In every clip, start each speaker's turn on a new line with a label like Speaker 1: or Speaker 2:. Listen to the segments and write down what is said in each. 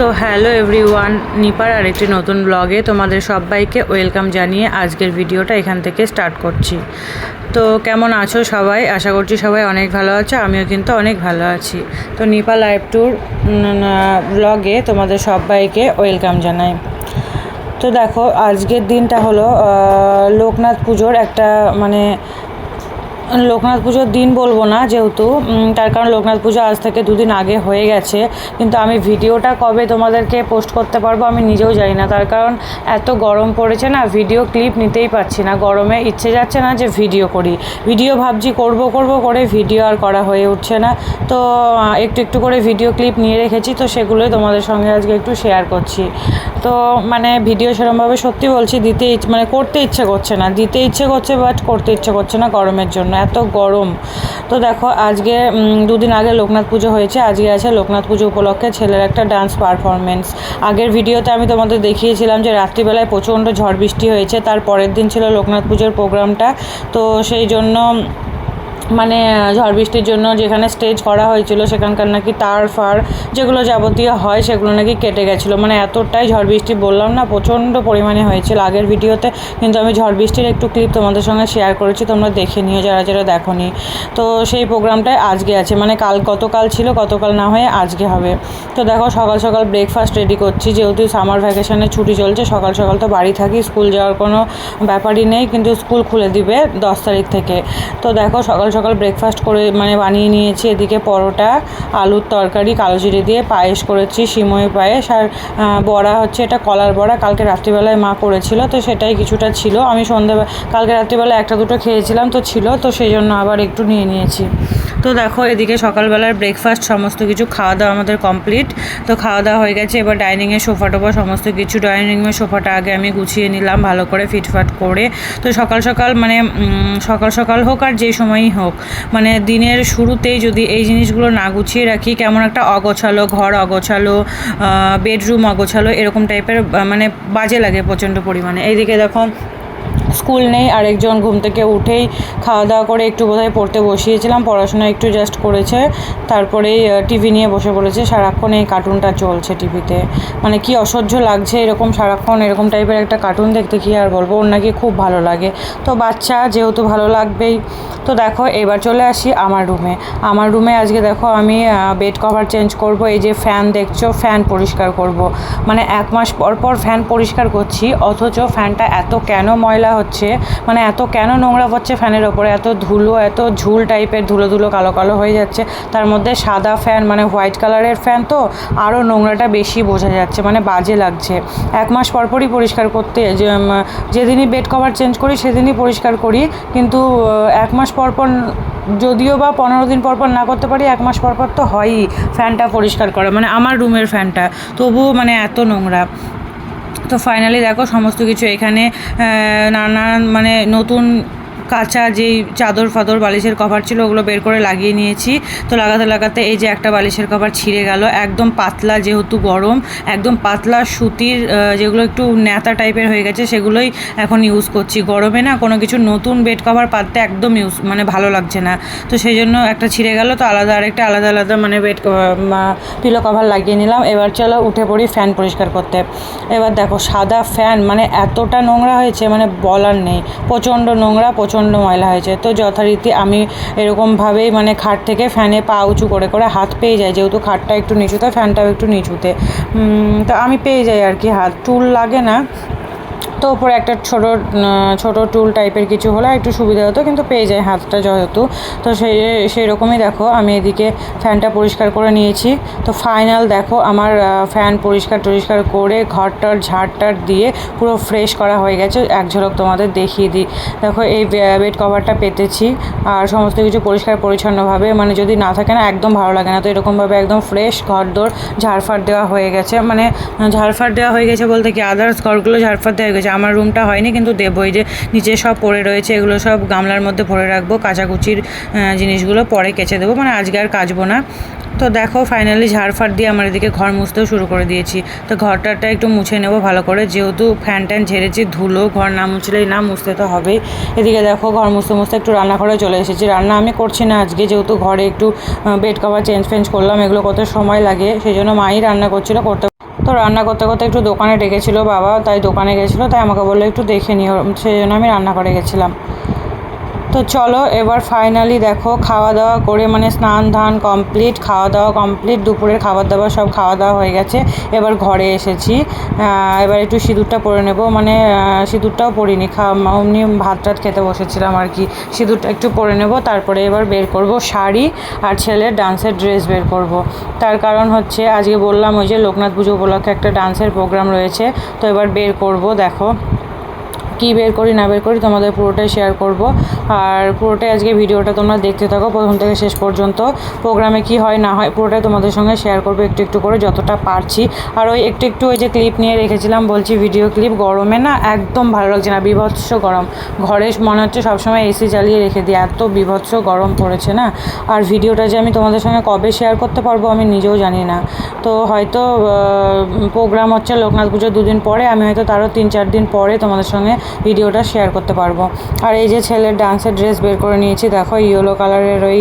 Speaker 1: So hello everyone, নিপার আরেকটি নতুন ব্লগে তোমাদের সবাইকে ওয়েলকাম জানিয়ে আজকের ভিডিওটা এখান থেকে স্টার্ট করছি। তো কেমন আছো সবাই? আশা করছি সবাই অনেক ভালো আছো, আমিও কিন্তু অনেক ভালো আছি। তো নিপা লাইভ ট্যুর ব্লগে তোমাদের সবাইকে ওয়েলকাম জানাই। তো দেখো, আজকের দিনটা হলো লোকনাথ পুজোর একটা মানে লোকনাথ পুজোর দিন বলব না যেহেতু তার কারণ লোকনাথ পুজো আজ থেকে দুদিন আগে হয়ে গেছে, কিন্তু আমি ভিডিওটা কবে তোমাদেরকে পোস্ট করতে পারব আমি নিজেও জানি না। তার কারণ এত গরম পড়েছে না ভিডিও ক্লিপ নিতেই পারছি না। গরমে ইচ্ছে যাচ্ছে না যে ভিডিও করি। ভিডিও ভাবছি করব করব করে ভিডিও আর করা হয়ে উঠছে না। তো একটু একটু করে ভিডিও ক্লিপ নিয়ে রেখেছি, তো সেগুলোই তোমাদের সঙ্গে আজকে একটু শেয়ার করছি। তো মানে ভিডিও সেরকমভাবে সত্যি বলছি দিতে মানে করতে ইচ্ছে করছে না। দিতে ইচ্ছে করছে বাট করতে ইচ্ছে করছে না গরমের জন্য। এত গরম। তো দেখো, আজকে দুদিন আগে লোকনাথ পুজো হয়েছে। আজকে আছে লোকনাথ পুজো উপলক্ষে ছেলের একটা ডান্স পারফরমেন্স আগের ভিডিওতে আমি তোমাদের দেখিয়েছিলাম যে রাত্রিবেলায় প্রচণ্ড ঝড় বৃষ্টি হয়েছে। তার পরের দিন ছিল লোকনাথ পুজোর প্রোগ্রামটা তো সেই জন্য মানে ঝড় বৃষ্টির জন্য যেখানে স্টেজ করা হয়েছিল সেখানকার নাকি তার ফার যেগুলো যাবতীয় হয় সেগুলো নাকি কেটে গেছিল। মানে এতটাই ঝড় বৃষ্টি বললাম না, প্রচণ্ড পরিমাণে হয়েছিল আগের ভিডিওতে কিন্তু আমি ঝড় বৃষ্টির একটু ক্লিপ তোমাদের সঙ্গে শেয়ার করেছি, তোমরা দেখে নিও, যারা যারা দেখোনি। তো সেই প্রোগ্রামটায় আজকে আছে। মানে কাল গতকাল ছিল গতকাল না হয়ে আজকে হবে। তো দেখো, সকাল সকাল ব্রেকফাস্ট রেডি করছি। যেহেতু সামার ভ্যাকেশানে ছুটি চলছে, সকাল সকাল তো বাড়ি থাকি স্কুল যাওয়ার কোনো ব্যাপারই নেই, কিন্তু স্কুল খুলে দিবে দশ তারিখ থেকে। তো দেখো, সকাল সকাল ব্রেকফাস্ট করে মানে বানিয়ে নিয়েছি। এদিকে পরোটা, আলুর তরকারি, কালো জিরে দিয়ে পায়েস করেছি, সিময় পায়েস আর বড়া হচ্ছে এটা কলার বড়া। কালকে রাত্রিবেলায় মা করেছিল, তো সেটাই কিছুটা ছিল। আমি সন্ধ্যে কালকে রাত্রিবেলা একটা দুটো খেয়েছিলাম, তো ছিল, তো সেই জন্য আবার একটু নিয়ে নিয়েছি। তো দেখো, এদিকে সকালবেলার ব্রেকফাস্ট সমস্ত কিছু খাওয়া দাওয়া আমাদের কমপ্লিট তো খাওয়া দাওয়া হয়ে গেছে, এবার ডাইনিংয়ে সোফা টোফা, সমস্ত কিছু ডাইনিংয়ের সোফাটা আগে আমি গুছিয়ে নিলাম, ভালো করে ফিটফাট করে। তো সকাল সকাল মানে সকাল সকাল হোক আর যে সময়ই হোক মানে দিনের শুরুতেই যদি এই জিনিসগুলো না গুছিয়ে রাখি, কেমন একটা অগোছালো ঘর অগোছালো বেডরুম অগোছালো, এরকম টাইপের মানে বাজে লাগে প্রচণ্ড পরিমাণে। এইদিকে দেখো স্কুল নেই, আরেকজন ঘুম থেকে উঠেই খাওয়া দাওয়া করে একটু বোধহয় পড়তে বসিয়েছিলাম, পড়াশোনা একটু জাস্ট করেছে, তারপরেই টিভি নিয়ে বসে পড়েছে, সারাক্ষণ এই কার্টুনটা চলছে টিভিতে মানে কি অসহ্য লাগছে এরকম সারাক্ষণ, এরকম টাইপের একটা কার্টুন দেখতে কি আর বলব, ওর নাকি খুব ভালো লাগে। তো বাচ্চা, যেহেতু ভালো লাগবেই। তো দেখো, এবার চলে আসি আমার রুমে আমার রুমে আজকে দেখো আমি বেড কভার চেঞ্জ করব, এই যে ফ্যান দেখছ ফ্যান পরিষ্কার করব। মানে এক মাস পর পর ফ্যান পরিষ্কার করছি, অথচ ফ্যানটা এত কেন ময়লা হচ্ছে মানে এত কেন নোংরা পড়ছে ফ্যানের ওপরে? এত ধুলো, এত ঝুল টাইপের ধুলো ধুলো কালো কালো হয়ে যাচ্ছে। তার মধ্যে সাদা ফ্যান মানে হোয়াইট কালারের ফ্যান তো, আরও নোংরাটা বেশি বোঝা যাচ্ছে মানে বাজে লাগছে। এক মাস পরপরই পরিষ্কার করতে যেদিনই বেড কভার চেঞ্জ করি সেদিনই পরিষ্কার করি, কিন্তু এক মাস পর পর যদিও বা পনেরো দিন পর পর না করতে পারি, এক মাস পর পর তো হয়ই ফ্যানটা পরিষ্কার করা মানে আমার রুমের ফ্যানটা। তবুও মানে এত নোংরা। তো ফাইনালি দেখো সমস্ত কিছু এখানে নানা নানান মানে নতুন কাঁচা যেই চাদর ফাদর বালিশের কভার ছিল, ওগুলো বের করে লাগিয়ে নিয়েছি। তো লাগাতে লাগাতে এই যে একটা বালিশের কভার ছিঁড়ে গেল। একদম পাতলা, যেহেতু গরম, একদম পাতলা সুতির যেগুলো একটু ন্যাতা টাইপের হয়ে গেছে, সেগুলোই এখন ইউজ করছি। গরমে না কোনো কিছু নতুন বেড কভার পাততে একদম ইউজ মানে ভালো লাগছে না। তো সেই জন্য একটা ছিঁড়ে গেল, তো আলাদা আরেকটা আলাদা আলাদা মানে বেড পিলো কভার লাগিয়ে নিলাম। এবার চলো উঠে পড়ি ফ্যান পরিষ্কার করতে। এবার দেখো সাদা ফ্যান মানে এতটা নোংরা হয়েছে মানে বলার নেই। প্রচণ্ড নোংরা, প্রচণ্ড ময়লা হয়েছে। তো যথারীতি আমি এরকমভাবেই মানে খাট থেকে ফ্যানে পা উঁচু করে করে হাত পেয়ে যায় যেহেতু খাটটা একটু নিচুতে ফ্যানটাও একটু নিচুতে। তো আমি পেয়ে যাই আর কি হাত। টুল লাগে না। তো ওপরে একটা ছোট ছোট টুল টাইপের কিছু হলে একটু সুবিধা হতো, কিন্তু পেয়ে যায় হাতটা যেহেতু তো সেই সেই রকমই দেখো, আমি এদিকে ফ্যানটা পরিষ্কার করে নিয়েছি। তো ফাইনাল দেখো, আমার ফ্যান পরিষ্কার টরিষ্কার করে ঘরটার ঝাড়টার দিয়ে পুরো ফ্রেশ করা হয়ে গেছে। এক ঝলক তোমাদের দেখিয়ে দিই। দেখো, এই বেড কভারটা পেতেছি। আর সমস্ত কিছু পরিষ্কার পরিচ্ছন্নভাবে মানে যদি না থাকে না, একদম ভালো লাগে না। তো এরকমভাবে একদম ফ্রেশ ঘর দোর ঝাড়ফাড় দেওয়া হয়ে গেছে। মানে ঝাড়ফাড় দেওয়া হয়ে গেছে বলতে কি আদার্স ঘরগুলো ঝাড়ফাড় দেওয়া হয়ে গেছে। আমার রুমটা হয়নি, কিন্তু দেবো এই যে নিচে সব পড়ে রয়েছে, এগুলো সব গামলার মধ্যে ভরে রাখব, কাচাকুচির জিনিসগুলো পরে কেচে দেবো মানে আজকে আর কাচবো না। তো দেখো ফাইনালি ঝাড়ফাড় দিয়ে আমার এদিকে ঘর মুছতেও শুরু করে দিয়েছি। তো ঘরটাটা একটু মুছে নেব ভালো করে, যেহেতু ফ্যান ট্যান ঝেড়েছি, ধুলো, ঘর না মুছলেই না মুছতে তো হবেই। এদিকে দেখো, ঘর মুছতে মুছতে একটু রান্নাঘরে চলে এসেছি। রান্না আমি করছি না আজকে, যেহেতু ঘরে একটু বেড কভার চেঞ্জ ফেঞ্জ করলাম, এগুলো কত সময় লাগে, সেই জন্য মাই রান্না করছিল, করতে তো রান্না করতে করতে একটু দোকানে ডেকেছিল বাবা, তাই দোকানে গেছিল, তাই আমাকে বলল একটু দেখে নিও, সেই জন্য আমি রান্না করে গেছিলাম। তো চলো, এবার ফাইনালি দেখো খাওয়া দাওয়া করে মানে স্নান, ধান কমপ্লিট খাওয়া দাওয়া কমপ্লিট দুপুরের খাবার দাবার সব খাওয়া দাওয়া হয়ে গেছে। এবার ঘরে এসেছি। এবার একটু সিঁদুরটা পরে নেব। মানে সিঁদুরটাও পরিনি। খাওয়া অমনি ভাত টাত খেতে বসেছিলাম আর কি। সিঁদুরটা একটু পরে নেব, তারপরে এবার বের করব শাড়ি আর ছেলের ডান্সের ড্রেস বের করব। তার কারণ হচ্ছে, আজকে বললাম ওই যে লোকনাথ পুজো উপলক্ষে একটা ডান্সের প্রোগ্রাম রয়েছে। তো এবার বের করব, দেখো। কী বের করি, না বের করি তোমাদের পুরোটাই শেয়ার করব। আর পুরোটাই আজকে ভিডিওটা তোমরা দেখতে থাকো, প্রথম থেকে শেষ পর্যন্ত। প্রোগ্রামে কি হয়, না হয়, পুরোটাই তোমাদের সঙ্গে শেয়ার করব একটু একটু করে যতটা পারছি। আর ওই একটু একটু ওই যে ক্লিপ নিয়ে রেখেছিলাম, বলছি ভিডিও ক্লিপ গরমে না একদম ভালো লাগছে না, বিভৎস গরম। ঘরে মনে হচ্ছে সবসময় এসি চালিয়ে রেখে দিই, এত বিভৎস গরম পড়েছে না। আর ভিডিওটা যে আমি তোমাদের সঙ্গে কবে শেয়ার করতে পারব আমি নিজেও জানি না। তো হয়তো প্রোগ্রাম হচ্ছে লোকনাথ পুজো দুদিন পরে, আমি হয়তো তারও তিন চার দিন পরে তোমাদের সঙ্গে ভিডিওটা শেয়ার করতে পারব। আর এই যে ছেলের ডান্সের ড্রেস বের করে নিয়েছি, দেখো ইয়েলো কালারের ওই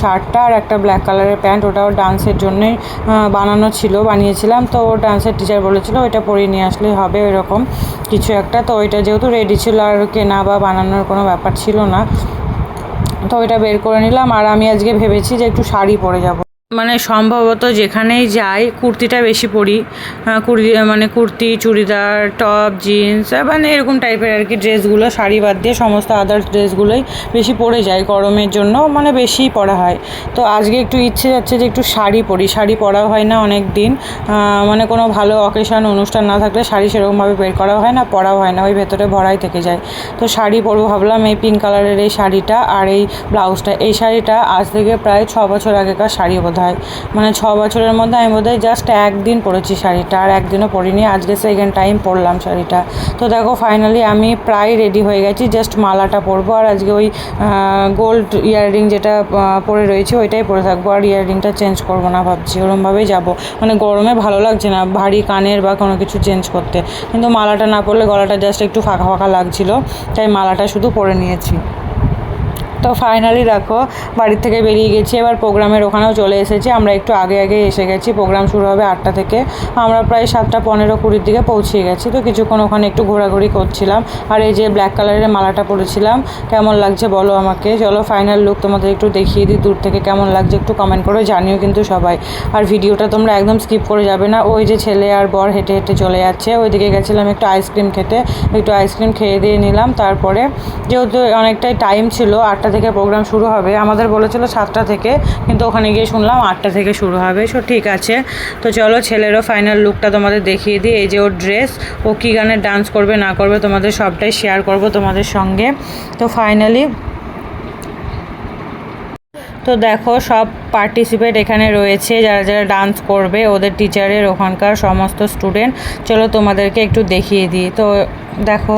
Speaker 1: শার্টটা আর একটা ব্ল্যাক কালারের প্যান্ট ওটাও ডান্সের জন্যই বানানো ছিল, বানিয়েছিলাম। তো ও ডান্সের টিচার বলেছিল ওইটা পরিয়ে নিয়ে আসলেই হবে এরকম কিছু একটা। তো ওইটা যেহেতু রেডি ছিল আর কেনা বা বানানোর কোনো ব্যাপার ছিল না। তো ওইটা বের করে নিলাম। আর আমি আজকে ভেবেছি যে একটু শাড়ি পরে যাব। মানে সম্ভবত যেখানেই যাই কুর্তিটা বেশি পরি। কুর্তি মানে কুর্তি, চুড়িদার, টপ, জিন্স মানে এরকম টাইপের আর কি ড্রেসগুলো, শাড়ি বাদ দিয়ে সমস্ত আদার্স ড্রেসগুলোই বেশি পরে যায় গরমের জন্য মানে বেশিই পরা হয়। তো আজকে একটু ইচ্ছে যাচ্ছে যে একটু শাড়ি পরি, শাড়ি পরা হয় না অনেক দিন মানে কোনো ভালো অকেশন অনুষ্ঠান না থাকলে শাড়ি সেরকমভাবে বের করা হয় না, পরাও হয় না, ওই ভেতরে ভরাই থেকে যায়। তো শাড়ি পরবো ভাবলাম এই পিঙ্ক কালারের এই শাড়িটা আর এই ব্লাউজটা। এই শাড়িটা আজ থেকে প্রায় ছ বছর আগেকার শাড়ি বোধ হয়। মানে ছ বছরের মধ্যে আমি বোধ হয় জাস্ট একদিন পরেছি শাড়িটা আর একদিনও পরিনি। আজকে সেকেন্ড টাইম পরলাম শাড়িটা। তো দেখো ফাইনালি আমি প্রায় রেডি হয়ে গেছি জাস্ট মালাটা পরবো। আর আজকে ওই গোল্ড ইয়াররিং যেটা পরে রয়েছে ওইটাই পরে থাকব। আর ইয়াররিংটা চেঞ্জ করব না ভাবছি, ওরমভাবেই যাব। মানে গরমে ভালো লাগছে না, ভারী কানের বা কোনো কিছু চেঞ্জ করতে। কিন্তু মালাটা না পরলে গলাটা জাস্ট একটু ফাঁকা ফাঁকা লাগছিল, তাই মালাটা শুধু পরে নিয়েছি। তো ফাইনালি দেখো বাড়ির থেকে বেরিয়ে গেছি। এবার প্রোগ্রামের ওখানেও চলে এসেছি। আমরা একটু আগে আগে এসে গেছি। প্রোগ্রাম শুরু হবে আটটা থেকে। আমরা প্রায় সাতটা পনেরো কুড়ির দিকে পৌঁছে গেছি। তো কিছুক্ষণ ওখানে একটু ঘোরাঘুরি করছিলাম। আর এই যে ব্ল্যাক কালারের মালাটা পরেছিলাম, কেমন লাগছে বলো আমাকে? চলো ফাইনাল লুক তোমাদের একটু দেখিয়ে দিই, দূর থেকে কেমন লাগছে একটু কমেন্ট করে জানিও কিন্তু সবাই। আর ভিডিওটা তোমরা একদম স্কিপ করে যাবে না। ওই যে ছেলে আর বর হেঁটে হেঁটে চলে যাচ্ছে। ওইদিকে গেছিলাম একটু আইসক্রিম খেতে। একটু আইসক্রিম খেয়ে দিয়ে নিলাম। তারপরে যেহেতু অনেকটাই টাইম ছিল, আটটা থেকে প্রোগ্রাম শুরু হবে। আমাদের বলেছিল সাতটা থেকে, কিন্তু ওখানে গিয়ে শুনলাম আটটা থেকে শুরু হবে। সো ঠিক আছে। তো চলো ছেলেরও ফাইনাল লুকটা তোমাদের দেখিয়ে দিই। এই যে ওর ড্রেস ও কী গানের ডান্স করবে, না করবে, তোমাদের সবটাই শেয়ার করব তোমাদের সঙ্গে। তো ফাইনালি তো দেখো, সব পার্টিসিপেট এখানে রয়েছে। যারা যারা ডান্স করবে, ওদের টিচারের ওখানকার সমস্ত স্টুডেন্ট চলো তোমাদেরকে একটু দেখিয়ে দিই। তো দেখো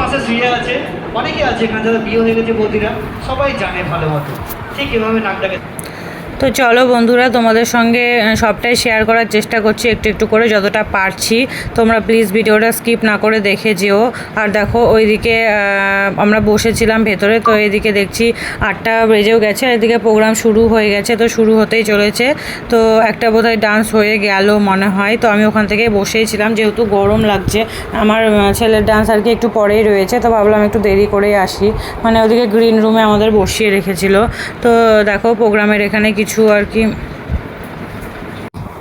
Speaker 2: পাশে শুয়ে আছে, অনেকে আছে এখানে যারা বিয়ে হয়ে গেছে বৌদিরা, সবাই জানে ভালো মতো। ঠিক এভাবে নাক ডাকে
Speaker 1: তো চলো বন্ধুরা, তোমাদের সঙ্গে সবটাই শেয়ার করার চেষ্টা করছি, একটু একটু করে যতটা পারছি। তোমরা প্লিজ ভিডিওটা স্কিপ না করে দেখে যেও। আর দেখো, ওইদিকে আমরা বসেছিলাম ভেতরে, তো এইদিকে দেখছি আটটা বেজেও গেছে, আর এদিকে প্রোগ্রাম শুরু হয়ে গেছে, তো শুরু হতেই চলেছে। তো একটা বোধহয় ডান্স হয়ে গেল মনে হয়। তো আমি ওখান থেকে বসেই ছিলাম যেহেতু গরম লাগছে, আমার ছেলের ডান্স আর কি একটু পরেই রয়েছে, তো ভাবলাম একটু দেরি করেই আসি। মানে ওদিকে গ্রিন রুমে আমাদের বসিয়ে রেখেছিল। তো দেখো প্রোগ্রামের এখানে কিছু আর কি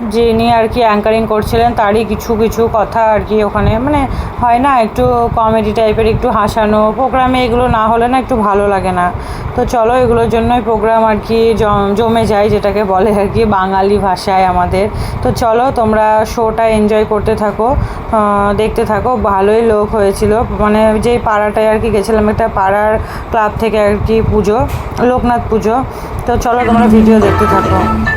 Speaker 1: যিনি আর কি অ্যাঙ্কারিং করছিলেন, তারই কিছু কিছু কথা আর কি ওখানে। মানে হয় না, একটু কমেডি টাইপের একটু হাসানো। প্রোগ্রামে এগুলো না হলে না একটু ভালো লাগে না। তো চলো, এগুলোর জন্যই প্রোগ্রাম আর কি জম- যায়, যেটাকে বলে আর কি বাঙালি ভাষায় আমাদের। তো চলো, তোমরা শোটা এনজয় করতে থাকো দেখতে থাকো। ভালোই লোক হয়েছিল। মানে যেই পাড়াটায় আর কি গেছিলাম, একটা পাড়ার ক্লাব থেকে আর কি পুজো, লোকনাথ পুজো। তো চলো, তোমরা ভিডিও দেখতে থাকো।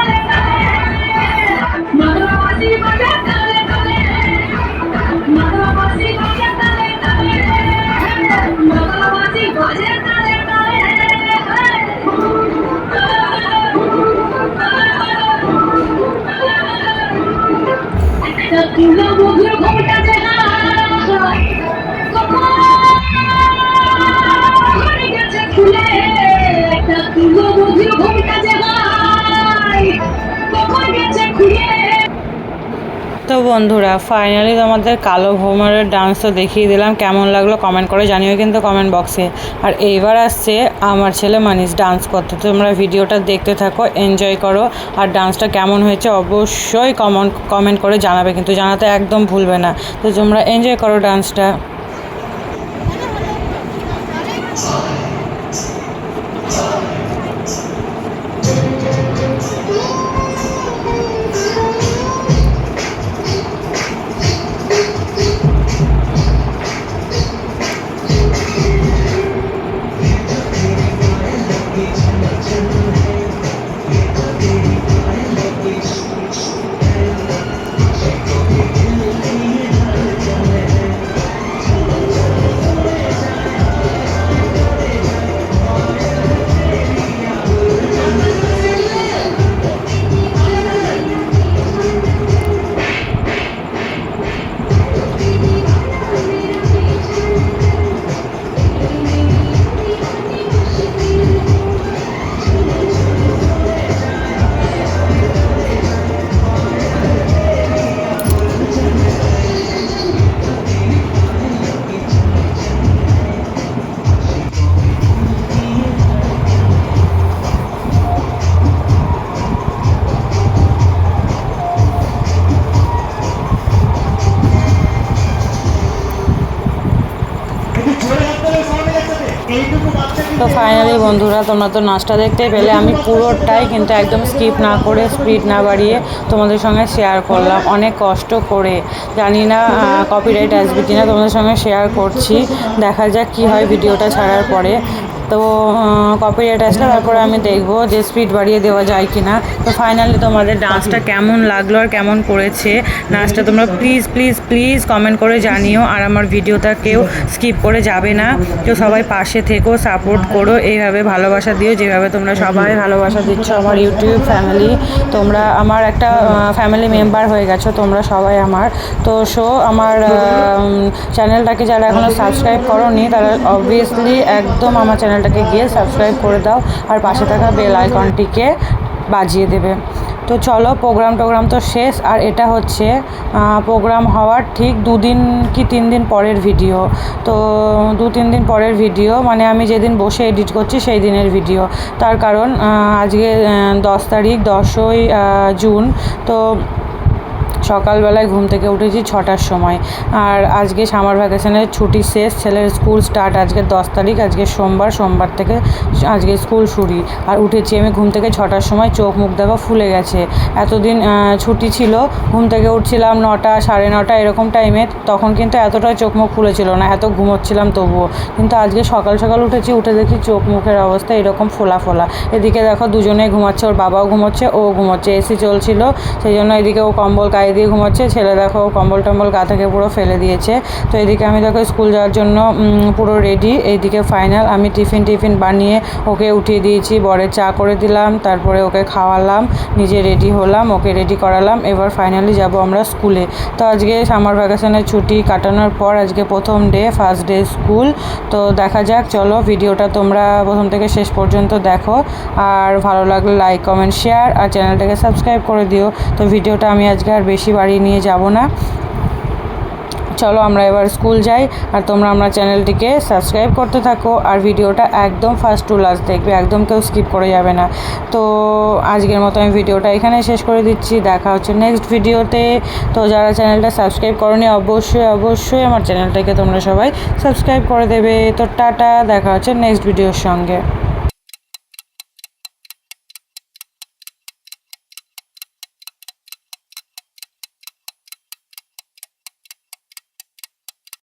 Speaker 1: তো বন্ধুরা ফাইনালি তোমাদের কালো ভ্রমণের ডান্স তো দেখিয়ে দিলাম। কেমন লাগল কমেন্ট করে জানিও কিন্তু কমেন্ট বক্সে আর এইবার আসছে আমার ছেলে মানিস ডান্স করতে। তোমরা ভিডিওটা দেখতে থাকো এনজয় করো। আর ডান্সটা কেমন হয়েছে অবশ্যই কমন কমেন্ট করে জানাবে। কিন্তু জানাতে একদম ভুলবে না। তো তোমরা এনজয় করো ডান্সটা বন্ধুরা, তোমরা তো নাচটা দেখতে পেলে। আমি পুরোটাই কিন্তু একদম স্কিপ না করে স্পিড না বাড়িয়ে তোমাদের সঙ্গে শেয়ার করলাম। অনেক কষ্ট করে। জানি না কপিরাইট আসবে কিনা, তোমাদের সঙ্গে শেয়ার করছি। দেখা যাক কি হয় ভিডিওটা ছাড়ার পরে। তো কপিরাইট আসলে তারপরে আমি দেখব যে স্পিড বাড়িয়ে দেওয়া যায় কি না তো ফাইনালি তোমাদের ডান্সটা কেমন লাগল আর কেমন করেছে? নাচটা তোমরা প্লিজ প্লিজ প্লিজ কমেন্ট করে জানিও। আর আমার ভিডিওটা কেউ স্কিপ করে যাবে না। তো সবাই পাশে থেকো সাপোর্ট করো, এইভাবে ভালোবাসা দিও, যেভাবে তোমরা সবাই ভালোবাসা দিচ্ছ আমার ইউটিউব ফ্যামিলি তোমরা আমার একটা ফ্যামিলি মেম্বার হয়ে গেছো, তোমরা সবাই আমার। তো শো আমার চ্যানেলটাকে যারা এখনও সাবস্ক্রাইব করো নি তারা অবভিয়াসলি একদম আমার চ্যানেলটাকে গিয়ে সাবস্ক্রাইব করে দাও আর পাশে থাকা বেল আইকনটিকে বাজিয়ে দেবে। তো চলো প্রোগ্রাম টোগ্রাম তো শেষ আর এটা হচ্ছে প্রোগ্রাম হওয়ার ঠিক দুদিন কি তিন দিন পরের ভিডিও তো দু তিন দিন পরের ভিডিও মানে আমি যেদিন বসে এডিট করছি সেই দিনের ভিডিও তার কারণ আজকে দশ তারিখ, দশই জুন তো সকালবেলায় ঘুম থেকে উঠেছি ছটার সময়। আর আজকে সামার ভ্যাকেশনের ছুটি শেষ, ছেলের স্কুল স্টার্ট আজকে দশ তারিখ, আজকে সোমবার সোমবার থেকে আজকে স্কুল শুরু। আর উঠেছি আমি ঘুম থেকে ছটার সময়, চোখ মুখ দেখো ফুলে গেছে। এতদিন ছুটি ছিল, ঘুম থেকে উঠছিলাম নটা, সাড়ে নটা এরকম টাইমে তখন কিন্তু এতটা চোখ মুখ ফুলেছিল না, এত ঘুমোচ্ছিলাম তবুও। কিন্তু আজকে সকাল সকাল উঠেছি, উঠে দেখি চোখ মুখের অবস্থা এরকম ফোলা ফোলা। এদিকে দেখো দুজনেই ঘুমাচ্ছে, ওর বাবাও ঘুমোচ্ছে, ও ঘুমোচ্ছে, এসি চলছিল, সেই জন্য এদিকে ও কম্বল গায়ে দিয়ে ঘুমাচ্ছে, ছেলে দেখো কম্বল টম্বল গা থেকে পুরো ফেলে দিয়েছে। তো এদিকে আমি দেখো স্কুল যাওয়ার জন্য পুরো রেডি এইদিকে ফাইনাল আমি টিফিন টিফিন বানিয়ে ওকে উঠিয়ে দিয়েছি, বরের চা করে দিলাম, তারপরে ওকে খাওয়ালাম, নিজে রেডি হলাম, ওকে রেডি করালাম। এবার ফাইনালি যাব আমরা স্কুলে তো আজকে সামার ভ্যাকেশনের ছুটি কাটানোর পর আজকে প্রথম ডে ফার্স্ট ডে স্কুল তো দেখা যাক, চলো ভিডিওটা তোমরা প্রথম থেকে শেষ পর্যন্ত দেখো। আর ভালো লাগলে লাইক কমেন্ট শেয়ার আর চ্যানেলটাকে সাবস্ক্রাইব করে দিও। তো ভিডিওটা আমি আজকে আর বেশি বাড়িয়ে নিয়ে যাব না। চলো আমরা এবার স্কুল যাই আর তোমরা আমরা চ্যানেলটিকে সাবস্ক্রাইব করতে থাকো আর ভিডিওটা একদম ফার্স্ট টু লাস্ট দেখবে, একদম কেউ স্কিপ করে যাবে না। তো আজকের মতো আমি ভিডিওটা এখানে শেষ করে দিচ্ছি, দেখা হচ্ছে নেক্সট ভিডিওতে। তো যারা চ্যানেলটা সাবস্ক্রাইব করনি, অবশ্যই অবশ্যই আমার চ্যানেলটাকে তোমরা সবাই সাবস্ক্রাইব করে দেবে। তো টাটা, দেখা হচ্ছে নেক্সট ভিডিওর সঙ্গে।